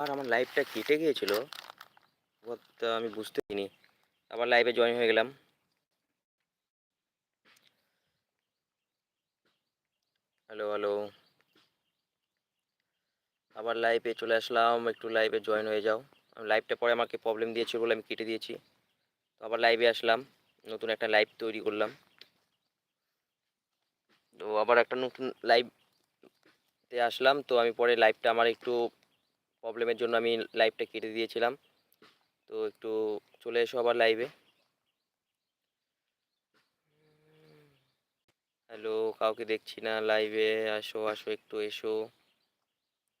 আর আমার লাইভটা কেটে গিয়েছিল। আমি বুঝতে পারিনি। আবার লাইভে জয়েন হয়ে গেলাম। হ্যালো হ্যালো আবার লাইভে চলে আসলাম। একটু লাইভে জয়েন হয়ে যাও। লাইভটা পরে আমাকে প্রবলেম দিয়েছে বলে আমি কেটে দিয়েছি। তো আবার লাইভে আসলাম। নতুন একটা লাইভ তৈরি করলাম। তো আবার একটা নতুন লাইভতে আসলাম। তো আমি পরে লাইভটা আমার একটু প্রবলেমের জন্য আমি লাইভটা কেটে দিয়েছিলাম। তো একটু চলে এসো আবার লাইভে হ্যালো কাউকে দেখছি না লাইভে আসো আসো, একটু এসো।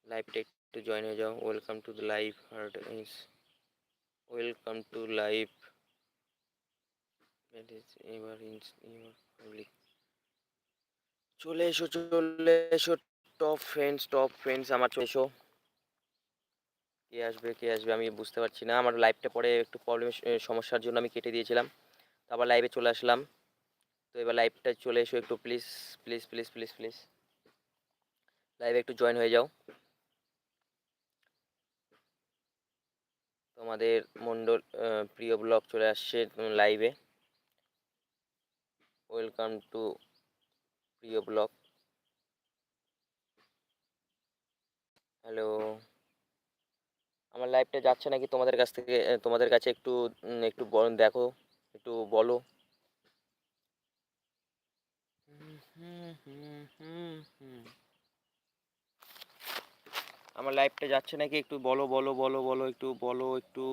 লাইভটা একটু জয়েন হয়ে যাও। Welcome to the live heart is welcome to live এবার ইন পাবলিক চলে এসো চলে এসো। টপ ফ্রেন্ডস টপ ফ্রেন্ডস আমার চলে এসো। কে আসবে কে আসবে আমি বুঝতে পারছি না। আমার লাইভটা পরে একটু প্রবলেমের সমস্যার জন্য আমি কেটে দিয়েছিলাম। তো আবার লাইভে চলে আসলাম। তো এবার লাইভটা চলে এসো একটু please please please please please লাইভে একটু জয়েন হয়ে যাও। তোমাদের মণ্ডল প্রিয় ব্লগ চলে আসছে লাইভে ওয়েলকাম টু প্রিয় ব্লগ হ্যালো আমার লাইভটা যাচ্ছে নাকি তোমাদের কাছ থেকে তোমাদের কাছে একটু একটু দেখো, একটু বলো। আমার লাইভটা যাচ্ছে নাকি একটু বলো বলো বলো বলো, একটু বলো, একটু।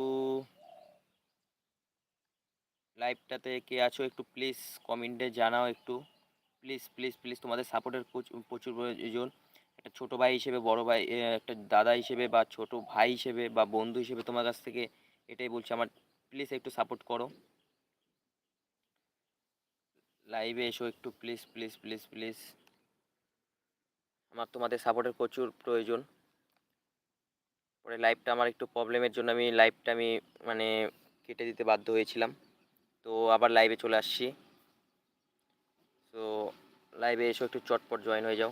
লাইভটাতে কে আছো একটু প্লিজ কমেন্টে জানাও একটু। প্লিজ প্লিজ প্লিজ তোমাদের সাপোর্টের প্রচুর প্রয়োজন। একটা ছোট ভাই হিসেবে, বড় ভাই একটা দাদা হিসেবে বা ছোট ভাই হিসেবে বা বন্ধু হিসেবে তোমার কাছ থেকে এটাই বলছি। আমার প্লিজ একটু সাপোর্ট করো। লাইভে এসো একটু প্লিজ প্লিজ প্লিজ প্লিজ আমার তোমাদের সাপোর্টের প্রচুর প্রয়োজন। পরে লাইভটা আমার একটু প্রবলেমের জন্য আমি লাইভটা আমি মানে কেটে দিতে বাধ্য হয়েছিলাম। তো আবার লাইভে চলে আসছি। তো লাইভে এসো একটু চটপট জয়েন হয়ে যাও।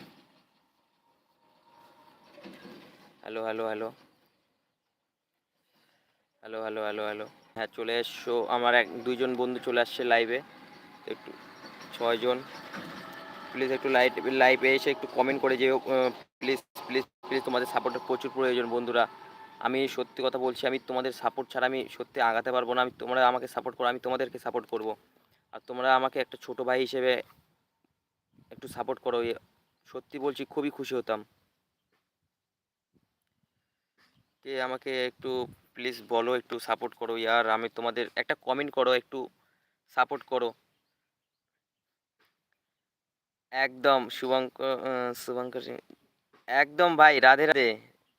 Hello hello hello. Hello hello hello hello. হ্যাঁ চলে এসো আমার এক, দুইজন বন্ধু চলে আসছে লাইভে একটু, ছয়জন। প্লিজ একটু লাইট লাইভে এসে একটু কমেন্ট করে যেও। প্লিজ প্লিজ প্লিজ তোমাদের সাপোর্টের প্রচুর প্রয়োজন বন্ধুরা। আমি সত্যি কথা বলছি, আমি তোমাদের সাপোর্ট ছাড়া আমি সত্যি আগাতে পারব না। আমি তোমরা আমাকে সাপোর্ট করো, আমি তোমাদেরকে সাপোর্ট করব। আর তোমরা আমাকে একটা ছোট ভাই হিসেবে একটু সাপোর্ট করো। সত্যি বলছি, খুবই খুশি হতাম। কে আমাকে একটু প্লিজ বলো, একটু সাপোর্ট করো। ইয়ার, আমি তোমাদের একটা কমেন্ট করো, একটু সাপোর্ট করো। একদম শুভঙ্কর শুভঙ্কর সিং। একদম ভাই, রাধে রাধে।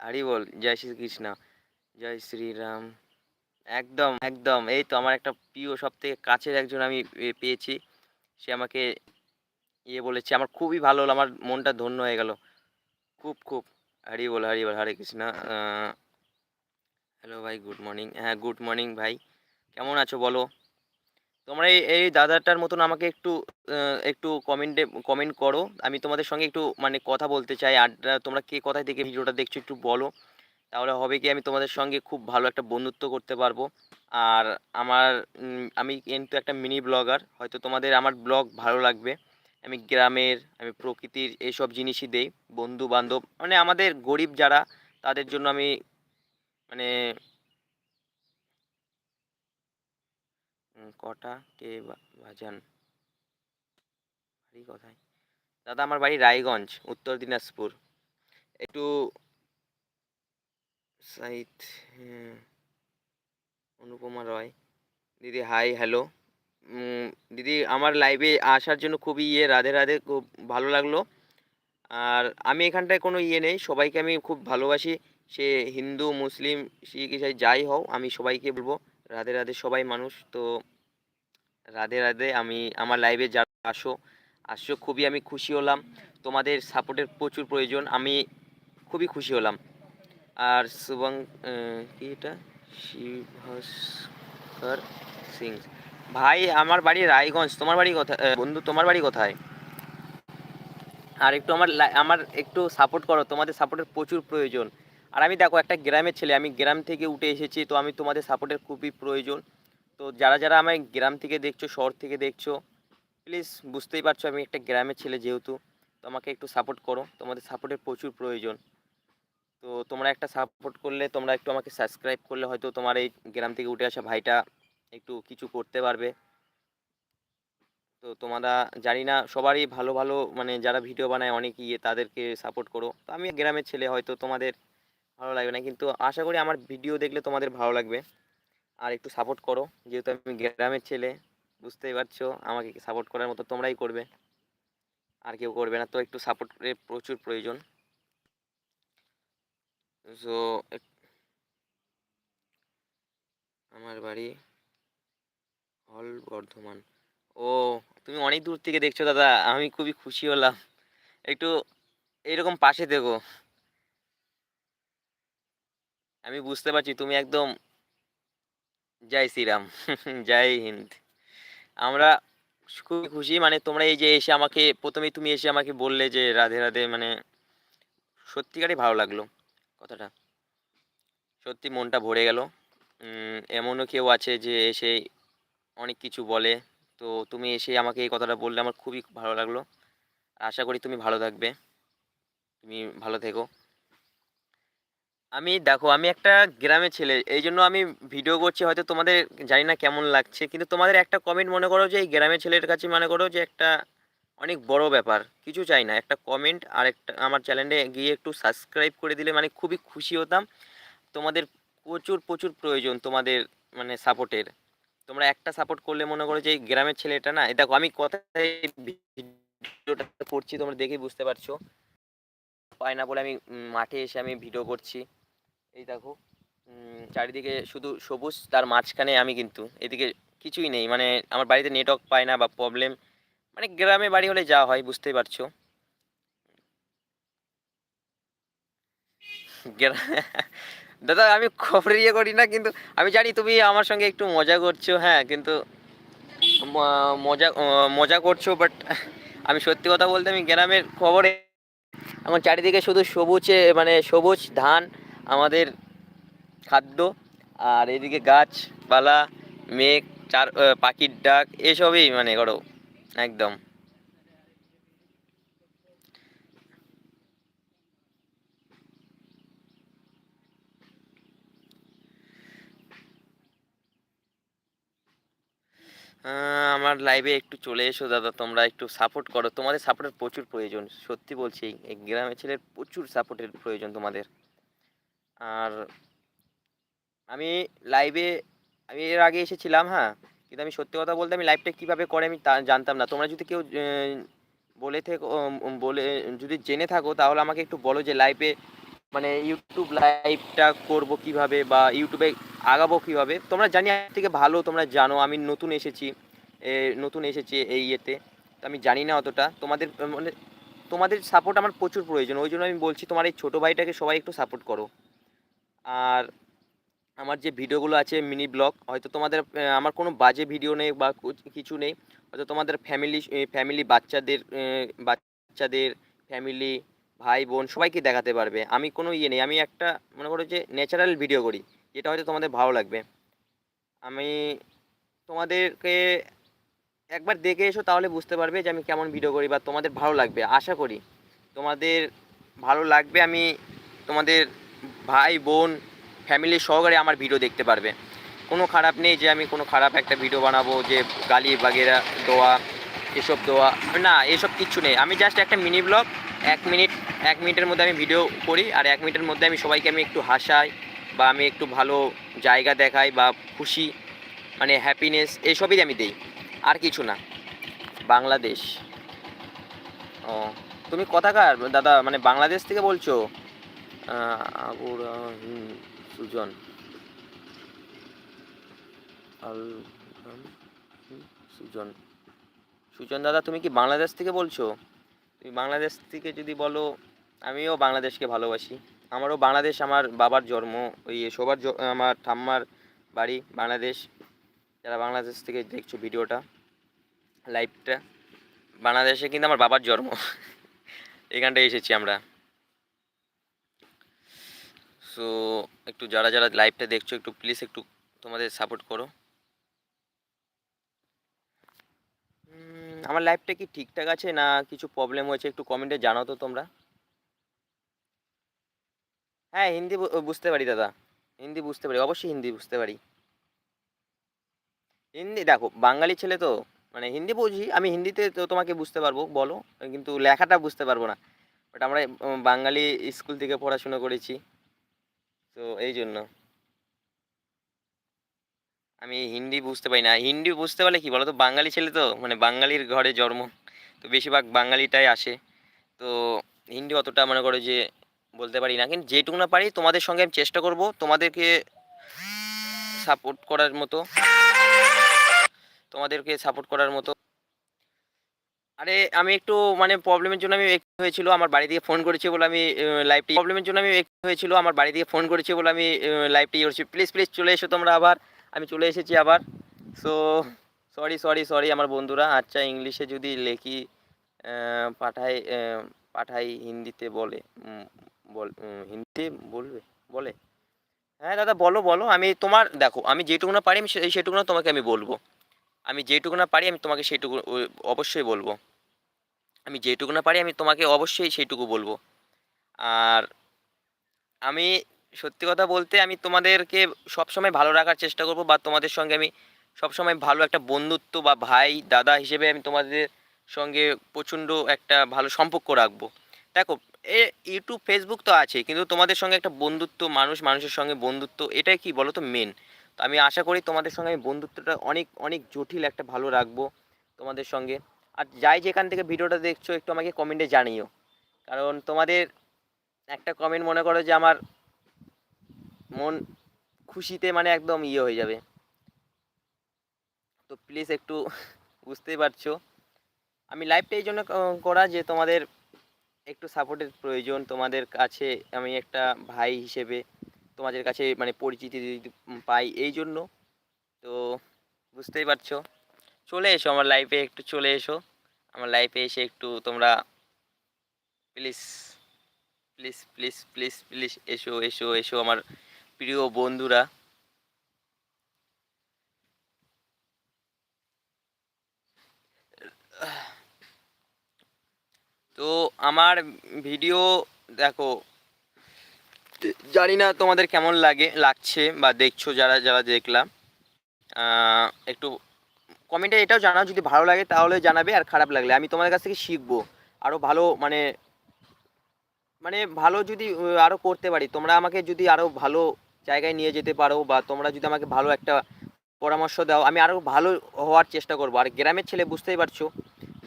হরি বল, জয় শ্রী কৃষ্ণ। জয় শ্রীরাম। একদম একদম। এই তো আমার একটা প্রিয় সব থেকে কাছের একজন আমি পেয়েছি। সে আমাকে ইয়ে বলেছে, আমার খুবই ভালো হলো, আমার মনটা ধন্য হয়ে গেল। খুব খুব। হরি বল হরি বল, হরে কৃষ্ণ। হ্যালো ভাই গুড মর্নিং হ্যাঁ গুড মর্নিং ভাই। কেমন আছো বলো? তোমরা এই এই দাদাটার মতন আমাকে একটু একটু কমেন্টে কমেন্ট করো। আমি তোমাদের সঙ্গে একটু মানে কথা বলতে চাই। আড্ডা তোমরা কে কোথায় থেকে ভিডিওটা দেখছ একটু বলো। তাহলে হবে কি, আমি তোমাদের সঙ্গে খুব ভালো একটা বন্ধুত্ব করতে পারব। আর আমার আমি কিন্তু একটা মিনি ব্লগার হয়তো তোমাদের আমার ব্লগ ভালো লাগবে। আমি গ্রামের, আমি প্রকৃতির, এইসব জিনিসই দেই। বন্ধু বান্ধব মানে আমাদের গরিব যারা, তাদের জন্য আমি মানে কটা? কে বাজান? বাড়ি কোথায় দাদা আমার বাড়ি রায়গঞ্জ উত্তর দিনাজপুর। একটু সাইট হ্যাঁ, অনুপমা রয়। দিদি হাই হ্যালো দিদি আমার লাইভে আসার জন্য খুবই ইয়ে রাধে রাধে খুব ভালো লাগল। আর আমি এখানটায় কোনো ইয়ে নেই সবাইকে আমি খুব ভালোবাসি। সে হিন্দু, মুসলিম, শিখ, ইসাই যাই হও, আমি সবাইকে বলব, রাধে রাধে সবাই মানুষ। তো রাধে রাধে আমি আমার লাইভে যারা আসো আসছো খুবই আমি খুশি হলাম। তোমাদের সাপোর্টের প্রচুর প্রয়োজন, আমি খুবই খুশি হলাম। আর শুভং কি এটা? শিভাস্কর সিং। ভাই, আমার বাড়ি রায়গঞ্জ। তোমার বাড়ি কোথায়? বন্ধু, তোমার বাড়ি কোথায়? আর একটু আমার আমার একটু সাপোর্ট করো, তোমাদের সাপোর্টের প্রচুর প্রয়োজন। আর আমি দেখো, একটা গ্রামের ছেলে, আমি গ্রাম থেকে উঠে এসেছি, তো আমি তোমাদের সাপোর্টের খুবই প্রয়োজন। তো যারা যারা আমায় গ্রাম থেকে দেখছ, শহর থেকে দেখছ প্লিজ বুঝতেই পারছ আমি একটা গ্রামের ছেলে যেহেতু, তো আমাকে একটু সাপোর্ট করো। তোমাদের সাপোর্টের প্রচুর প্রয়োজন। তো তোমরা একটা সাপোর্ট করলে, তোমরা একটু আমাকে সাবস্ক্রাইব করলে, হয়তো তোমার এই গ্রাম থেকে উঠে আসা ভাইটা একটু কিছু করতে পারবে। তো তোমরা জানি না, সবারই ভালো ভালো মানে যারা ভিডিও বানায়, অনেক ইয়ে তাদেরকে সাপোর্ট করো। তো আমি গ্রামের ছেলে, হয়তো তোমাদের ভালো লাগবে না। কিন্তু আশা করি আমার ভিডিও দেখলে তোমাদের ভালো লাগবে। আর একটু সাপোর্ট করো। যেহেতু আমি গ্রামের ছেলে, বুঝতেই পারছ, আমাকে সাপোর্ট করার মতো তোমরাই করবে। আর কেউ করবে না, তো একটু সাপোর্টের প্রচুর প্রয়োজন। সো আমার বাড়ি হল বর্ধমান। ও, তুমি অনেক দূর থেকে দেখছ দাদা, আমি খুবই খুশি হলাম। একটু এইরকম পাশে দেখো। আমি বুঝতে পারছি তুমি একদম জয় শ্রীরাম। জয় হিন্দ। আমরা খুবই খুশি মানে তোমরা এই যে এসে আমাকে, প্রথমেই তুমি এসে আমাকে বললে যে রাধে রাধে মানে সত্যিকারই ভালো লাগল কথাটা। সত্যি মনটা ভরে গেল। এমনও কেউ আছে যে এসে অনেক কিছু বলে। তো তুমি এসে আমাকে এই কথাটা বললে, আমার খুবই ভালো লাগল। আশা করি তুমি ভালো থাকবে। তুমি ভালো থেকো। আমি, দেখো, আমি একটা গ্রামের ছেলে, এই জন্য আমি ভিডিও করছি, হয়তো তোমাদের জানি না কেমন লাগছে, কিন্তু তোমাদের একটা কমেন্ট মনে করো যে, এই গ্রামের ছেলের কাছে মনে করো যে, একটা অনেক বড় ব্যাপার, কিছু চাই না, একটা কমেন্ট আর একটা, আমার চ্যানেলে গিয়ে একটু সাবস্ক্রাইব করে দিলে মানে খুবই খুশি হতাম। তোমাদের প্রচুর প্রচুর প্রয়োজন তোমাদের মানে সাপোর্টের তোমরা একটা সাপোর্ট করলে মনে করো যে, এই গ্রামের ছেলেটা না দেখো, আমি কথায় ভিডিওটা করছি, তোমরা দেখেই বুঝতে পারছ। পায় না বলে আমি মাঠে এসে আমি ভিডিও করছি। এই দেখো চারিদিকে শুধু সবুজ, তার মাঝখানে আমি কিন্তু, এদিকে কিছুই নেই। মানে আমার বাড়িতে নেটওয়ার্ক পায় না বা প্রবলেম মানে গ্রামে বাড়ি হলে যা হয়, বুঝতেই পারছ। দাদা, আমি খবর ইয়ে করি না, কিন্তু আমি জানি তুমি আমার সঙ্গে একটু মজা করছ হ্যাঁ কিন্তু মজা মজা করছ বাট আমি সত্যি কথা বলতে, আমি গ্রামের খবরে এখন চারিদিকে শুধু সবুজে মানে সবুজ ধান আমাদের খাদ্য, আর এদিকে গাছপালা মেঘ, চার পাখির ডাক, এসবই মানে করো, একদম। আমার লাইভে একটু চলে এসো দাদা, তোমরা একটু সাপোর্ট করো। তোমাদের সাপোর্টের প্রচুর প্রয়োজন, সত্যি বলছি, এই গ্রামের ছেলের প্রচুর সাপোর্টের প্রয়োজন তোমাদের। আর আমি লাইভে আমি এর আগে এসেছিলাম হ্যাঁ? কিন্তু আমি সত্যি কথা বলতে আমি লাইভটা কীভাবে করে আমি তা জানতাম না। তোমরা যদি কেউ বলে থেকো বলে, যদি জেনে থাকো, তাহলে আমাকে একটু বলো যে লাইভে মানে ইউটিউব লাইভটা করব কীভাবে বা ইউটিউবে আগাবো কীভাবে? তোমরা জানি আমার থেকে ভালো, তোমরা জানো, আমি নতুন এসেছি নতুন এসেছি এই ইয়েতে। তো আমি জানি না অতটা। তোমাদের মানে তোমাদের সাপোর্ট আমার প্রচুর প্রয়োজন। ওই জন্য আমি বলছি, তোমার এই ছোটো ভাইটাকে সবাই একটু সাপোর্ট করো। আর আমার যে ভিডিওগুলো আছে মিনি ব্লগ, হয়তো তোমাদের আমার কোনো বাজে ভিডিও নেই বা কিছু নেই। হয়তো তোমাদের ফ্যামিলি ফ্যামিলি বাচ্চাদের বাচ্চাদের ফ্যামিলি, ভাই, বোন সবাইকে দেখাতে পারবে। আমি কোনো ইয়ে নেই। আমি একটা, মনে করো যে ন্যাচারাল ভিডিও করি, যেটা হয়তো তোমাদের ভালো লাগবে। আমি তোমাদেরকে একবার দেখে এসো, তাহলে বুঝতে পারবে যে আমি কেমন ভিডিও করি বা তোমাদের ভালো লাগবে। আশা করি তোমাদের ভালো লাগবে। আমি তোমাদের ভাই, বোন ফ্যামিলি সহকারে আমার ভিডিও দেখতে পারবে। কোনো খারাপ নেই যে আমি কোনো খারাপ একটা ভিডিও বানাবো, যে গালি বাগেরা, দোয়া, এসব দেওয়া না, এসব কিচ্ছু নেই। আমি জাস্ট একটা মিনি ব্লগ এক মিনিট এক মিনিটের মধ্যে আমি ভিডিও করি, আর এক মিনিটের মধ্যে আমি সবাইকে আমি একটু হাসাই, বা আমি একটু ভালো জায়গা দেখাই, বা খুশি মানে হ্যাপিনেস এসবই আমি দেই। আর কিছু না। বাংলাদেশ। ও, তুমি কথাকার দাদা মানে বাংলাদেশ থেকে বলছো? আবুর সুজন। আল সুজন। সুজন দাদা, তুমি কি বাংলাদেশ থেকে বলছো? তুমি বাংলাদেশ থেকে যদি বলো, আমিও বাংলাদেশকে ভালোবাসি। আমারও বাংলাদেশ, আমার বাবার জন্ম, ওই সবার আমার ঠাম্মার বাড়ি বাংলাদেশ। যারা বাংলাদেশ থেকে দেখছ ভিডিওটা, লাইভটা, বাংলাদেশে কিন্তু আমার বাবার জন্ম। এখানটায় এসেছি আমরা। সো একটু যারা যারা লাইভটা দেখছ, একটু প্লিজ একটু তোমাদের সাপোর্ট করো। আমার লাইভটা কি ঠিকঠাক আছে না কিছু প্রবলেম হয়েছে? একটু কমেন্টে জানাও তো তোমরা। হ্যাঁ হিন্দি বুঝতে পারি দাদা। হিন্দি বুঝতে পারি, অবশ্যই হিন্দি বুঝতে পারি। হিন্দি, দেখো, বাঙালি ছেলে তো মানে হিন্দি বুঝি, আমি হিন্দিতে তো তোমাকে বুঝতে পারব, বলো, কিন্তু লেখাটা বুঝতে পারব না। বাট আমরা বাঙালি স্কুল থেকে পড়াশোনা করেছি। তো এই জন্য আমি হিন্দি বুঝতে পারি না। হিন্দি বুঝতে পারলে কি বলো তো বাঙালি ছেলে তো মানে বাঙালির ঘরে জন্ম, তো বেশিরভাগ বাঙালিটাই আসে। তো হিন্দি অতটা মনে করো যে বলতে পারি না। কিন্তু যেটুকু না পারি, তোমাদের সঙ্গে আমি চেষ্টা করব তোমাদেরকে সাপোর্ট করার মতো। তোমাদেরকে সাপোর্ট করার মতো। আরে আমি একটু মানে প্রবলেমের জন্য আমি একটু হয়েছিল, আমার বাড়ি থেকে ফোন করেছি বলে আমি লাইভটি প্রবলেমের জন্য আমি একটু হয়েছিল, আমার বাড়ি থেকে ফোন করেছি বলে আমি লাইভটি করছি। প্লিজ প্লিজ চলে এসো তোমরা আবার। আমি চলে এসেছি আবার। সো সরি সরি সরি আমার বন্ধুরা। আচ্ছা ইংলিশে যদি লেখি পাঠাই পাঠাই হিন্দিতে বলে। বল হিন্দিতে বলবে? বলে? হ্যাঁ দাদা, বলো বলো। আমি তোমার, দেখো, আমি যেটুকু না পারি, আমি সেটুকু না তোমাকে আমি বলব। আমি যেটুকু না পারি, আমি তোমাকে সেইটুকু অবশ্যই বলব। আমি যেটুকু না পারি, আমি তোমাকে অবশ্যই সেইটুকু বলব। আর আমি সত্যি কথা বলতে, আমি তোমাদেরকে সবসময় ভালো রাখার চেষ্টা করব বা তোমাদের সঙ্গে আমি সবসময় ভালো একটা বন্ধুত্ব বা ভাই, দাদা হিসেবে আমি তোমাদের সঙ্গে প্রচণ্ড একটা ভালো সম্পর্ক রাখব। দেখো, এ, ইউটিউব ফেসবুক তো আছে কিন্তু তোমাদের সঙ্গে একটা বন্ধুত্ব, মানুষ, মানুষের সঙ্গে বন্ধুত্ব, এটাই কি বলো তো মেন তো আমি আশা করি তোমাদের সঙ্গে আমি বন্ধুত্বটা অনেক অনেক জটিল একটা ভালো রাখব তোমাদের সঙ্গে। আর যাই যেখান থেকে ভিডিওটা দেখছ, একটু আমাকে কমেন্টে জানিও। কারণ তোমাদের একটা কমেন্ট মনে করো যে আমার মন খুশিতে মানে একদম ইয়ে হয়ে যাবে। তো প্লিজ একটু বুঝতেই পারছ। আমি লাইভটা এই জন্য করা যে তোমাদের একটু সাপোর্টের প্রয়োজন, তোমাদের কাছে আমি একটা ভাই হিসেবে তোমাদের কাছে মানে পরিচিতি পাই এই জন্য। তো বুঝতেই পারছ। চলে এসো আমার লাইফে একটু চলে এসো। আমার লাইফে এসে একটু তোমরা please please please please please এসো এসো এসো আমার প্রিয় বন্ধুরা। তো আমার ভিডিও দেখো জানি না তোমাদের কেমন লাগে, লাগছে বা দেখছ যারা যারা দেখলাম। একটু কমেন্টে এটাও জানাও, যদি ভালো লাগে তাহলে জানাবে আর খারাপ লাগলে। আমি তোমাদের কাছ থেকে শিখব। আরও ভালো মানে মানে ভালো যদি আরও করতে পারি। তোমরা আমাকে যদি আরও ভালো জায়গায় নিয়ে যেতে পারো বা তোমরা যদি আমাকে ভালো একটা পরামর্শ দাও, আমি আরও ভালো হওয়ার চেষ্টা করব। আর গ্রামের ছেলে, বুঝতেই পারছ,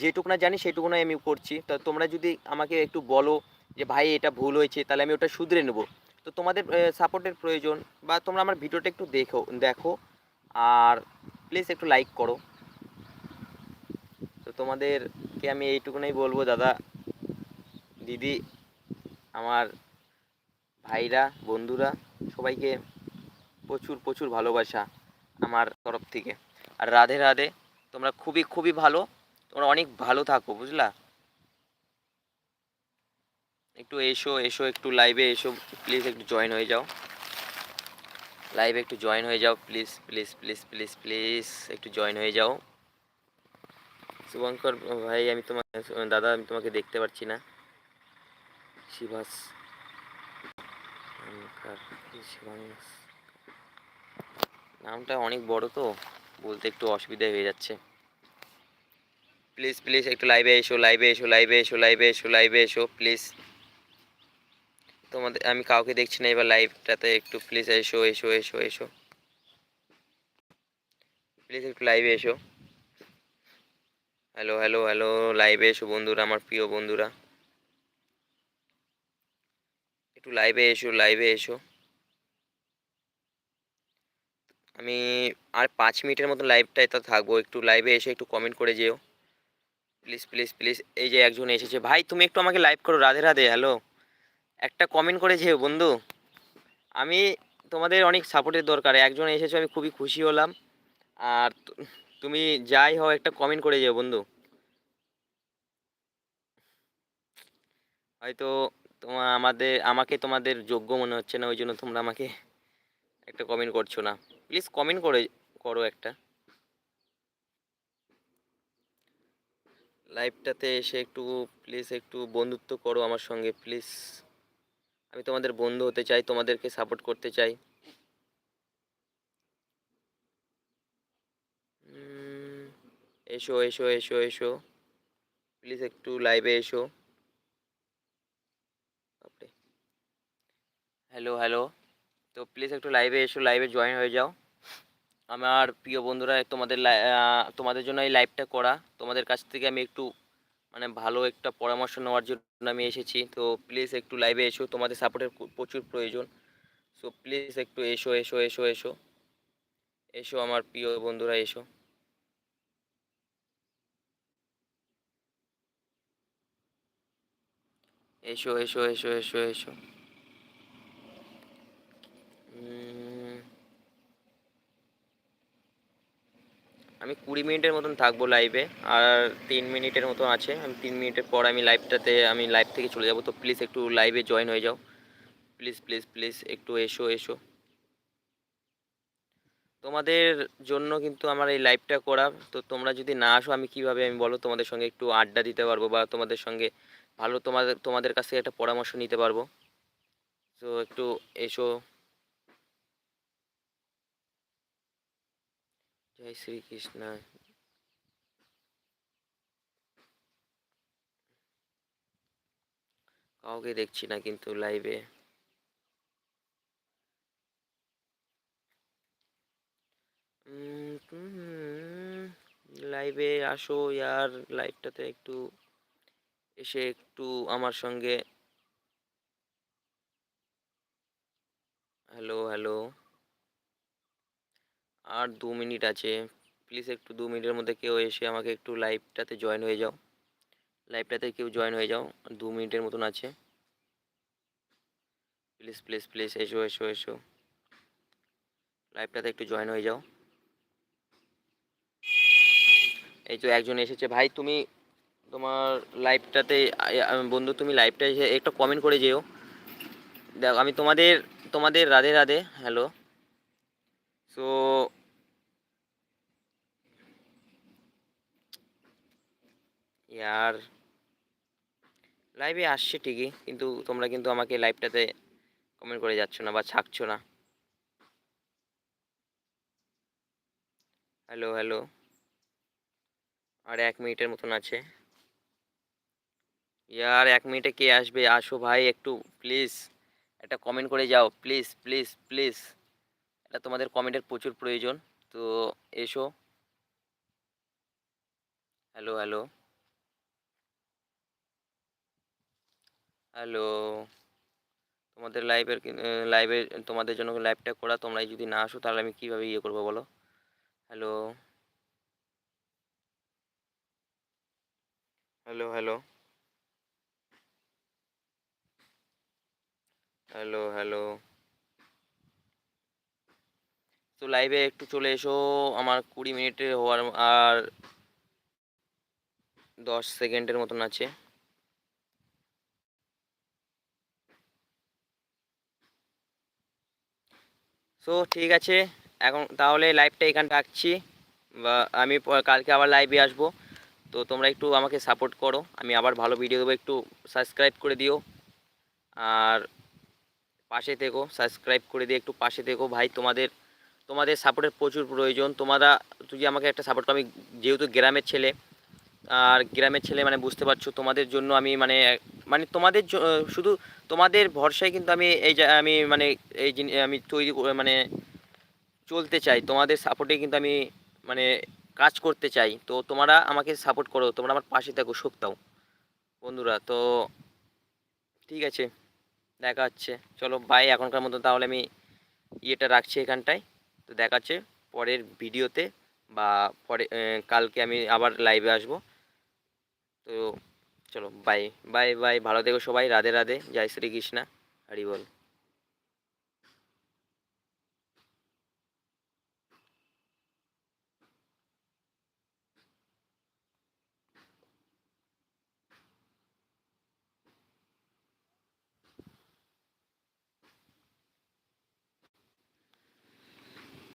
যেটুকু না জানি সেটুকু না আমি করছি। তো তোমরা যদি আমাকে একটু বলো যে, ভাই, এটা ভুল হয়েছে, তাহলে আমি ওটা শুধরে নেব। তো তোমাদের সাপোর্টের প্রয়োজন বা তোমরা আমার ভিডিওটা একটু দেখো দেখো আর প্লিজ একটু লাইক করো। তো তোমাদেরকে আমি এইটুকুনাই বলব, দাদা, দিদি, আমার ভাইরা, বন্ধুরা, সবাইকে প্রচুর প্রচুর ভালোবাসা আমার তরফ থেকে। আর রাধে রাধে, তোমরা খুবই খুবই ভালো, তোমরা অনেক ভালো থাকো, বুঝলা? একটু এসো এসো একটু লাইভে এসো প্লিজ একটু জয়েন হয়ে যাও। লাইভে একটু জয়েন হয়ে যাও please please please please please একটু জয়েন হয়ে যাও। শুভঙ্কর ভাই, আমি তোমাকে দাদা, আমি তোমাকে দেখতে পাচ্ছি না। শিবাস নামটা অনেক বড় তো, বলতে একটু অসুবিধা হয়ে যাচ্ছে। প্লিজ প্লিজ একটু লাইভে এসো লাইভে এসো লাইভে এসো লাইভে এসো লাইভে এসো প্লিজ তোমাদের, আমি কাউকে দেখছি না এবার লাইভটাতে একটু প্লিজ এসো এসো এসো এসো। প্লিজ একটু লাইভে এসো। হ্যালো হ্যালো হ্যালো লাইভে এসো বন্ধুরা, আমার প্রিয় বন্ধুরা। একটু লাইভে এসো লাইভে এসো। আমি আর পাঁচ মিনিটের মতো লাইভটায় তো থাকব, একটু লাইভে এসে একটু কমেন্ট করে যেও। প্লিজ প্লিজ প্লিজ এই যে একজন এসেছে। ভাই, তুমি একটু আমাকে লাইভ করো, রাধে রাধে হ্যালো একটা কমেন্ট করে যেও বন্ধু। আমি তোমাদের অনেক সাপোর্টের দরকার। একজন এসেছ, আমি খুবই খুশি হলাম। আর তুমি যাই হও, একটা কমেন্ট করে যেও বন্ধু। হয়তো তোমার আমাদের, আমাকে তোমাদের যোগ্য মনে হচ্ছে না ওই জন্য তোমরা আমাকে একটা কমেন্ট করছ না। প্লিজ কমেন্ট করে, করো একটা। লাইভটাতে এসে একটু প্লিজ একটু বন্ধুত্ব করো আমার সঙ্গে প্লিজ আমি তোমাদের বন্ধু হতে চাই, তোমাদেরকে সাপোর্ট করতে চাই। এসো এসো এসো এসো। প্লিজ একটু লাইভে এসো। হ্যালো হ্যালো তো প্লিজ একটু লাইভে এসো লাইভে জয়েন হয়ে যাও। আমার প্রিয় বন্ধুরা, তোমাদের তোমাদের জন্য এই লাইভটা করা। তোমাদের কাছ থেকে আমি একটু মানে ভালো একটা পরামর্শ নেওয়ার জন্য আমি এসেছি। তো প্লিজ একটু লাইভে এসো। তোমাদের সাপোর্টের প্রচুর প্রয়োজন। সো প্লিজ একটু এসো এসো এসো এসো। এসো আমার প্রিয় বন্ধুরা, এসো। এসো এসো এসো এসো এসো। আমি কুড়ি মিনিটের মতন থাকব লাইভে আর তিন মিনিটের মতো আছে। আমি তিন মিনিটের পর আমি লাইভটাতে আমি লাইভ থেকে চলে যাব। তো প্লিজ একটু লাইভে জয়েন হয়ে যাও। প্লিজ প্লিজ প্লিজ একটু এসো এসো। তোমাদের জন্য কিন্তু আমার এই লাইভটা করা। তো তোমরা যদি না আসো, আমি কীভাবে, আমি বলো, তোমাদের সঙ্গে একটু আড্ডা দিতে পারব বা তোমাদের সঙ্গে ভালো তোমাদের তোমাদের কাছ থেকে একটা পরামর্শ নিতে পারব। তো একটু এসো। জয় শ্রীকৃষ্ণ কাউকে দেখছি না কিন্তু লাইভে লাইভে আসো ইয়ার লাইভটাতে একটু এসে একটু আমার সঙ্গে। হ্যালো হ্যালো আর দু মিনিট আছে। প্লিজ একটু দু মিনিটের মধ্যে কেউ এসে আমাকে একটু লাইভটাতে জয়েন হয়ে যাও। লাইভটাতে কেউ জয়েন হয়ে যাও। দু মিনিটের মতন আছে। প্লিজ প্লিজ প্লিজ এসো এসো এসো। লাইভটাতে একটু জয়েন হয়ে যাও। এই তো একজন এসেছে। ভাই, তুমি তোমার লাইভটাতে বন্ধু, তুমি লাইভটা এসে একটা কমেন্ট করে যেও। দেখো, আমি তোমাদের তোমাদের রাধে রাধে হ্যালো সো ইয়ার লাইভে আসছে ঠিকই, কিন্তু তোমরা কিন্তু আমাকে লাইভটাতে কমেন্ট করে যাচ্ছ না বা ছাকছো না। হ্যালো হ্যালো আর এক মিনিটের মতন আছে। ইয়ার, এক মিনিটে কে আসবে? আসো ভাই, একটু প্লিজ একটা কমেন্ট করে যাও। প্লিজ প্লিজ প্লিজ এটা তোমাদের কমেন্টের প্রচুর প্রয়োজন। তো এসো। হ্যালো হ্যালো হ্যালো তোমাদের লাইভের লাইভে তোমাদের জন্য লাইভটা করা তোমরা যদি না আসো তাহলে আমি কীভাবে ইয়ে করব বলো? Hello. Hello hello. Hello hello. তো লাইভে একটু চলে এসো আমার কুড়ি মিনিটে হওয়ার আর দশ সেকেন্ডের মতন আছে। সো ঠিক আছে, এখন তাহলে লাইভটা এখানে রাখছি। আমি কালকে আবার লাইভে আসব। তো তোমরা একটু আমাকে সাপোর্ট করো। আমি আবার ভালো ভিডিও দেবো, একটু সাবস্ক্রাইব করে দিও। আর পাশে থেকো সাবস্ক্রাইব করে দিয়ে একটু পাশে থেকো। ভাই, তোমাদের তোমাদের সাপোর্টের প্রচুর প্রয়োজন। তোমরা তুই আমাকে একটা সাপোর্ট আমি যেহেতু গ্রামের ছেলে, আর গ্রামের ছেলে মানে বুঝতে পারছ, তোমাদের জন্য আমি মানে মানে তোমাদের শুধু তোমাদের ভরসায় কিন্তু আমি এই আমি মানে এই জিনিস আমি তৈরি মানে চলতে চাই। তোমাদের সাপোর্টে কিন্তু আমি মানে কাজ করতে চাই। তো তোমরা আমাকে সাপোর্ট করো, তোমরা আমার পাশে থাকো শোক দাও। বন্ধুরা, তো ঠিক আছে, দেখা হচ্ছে। চলো বাই এখনকার মতো তাহলে আমি ইয়েটা রাখছি এখানটায়। তো দেখা হচ্ছে পরের ভিডিওতে বা পরে কালকে আমি আবার লাইভে আসব। তো চলো বাই বাই বাই ভালো থেকো সবাই। রাধে রাধে। জয় শ্রীকৃষ্ণা। হরি বল।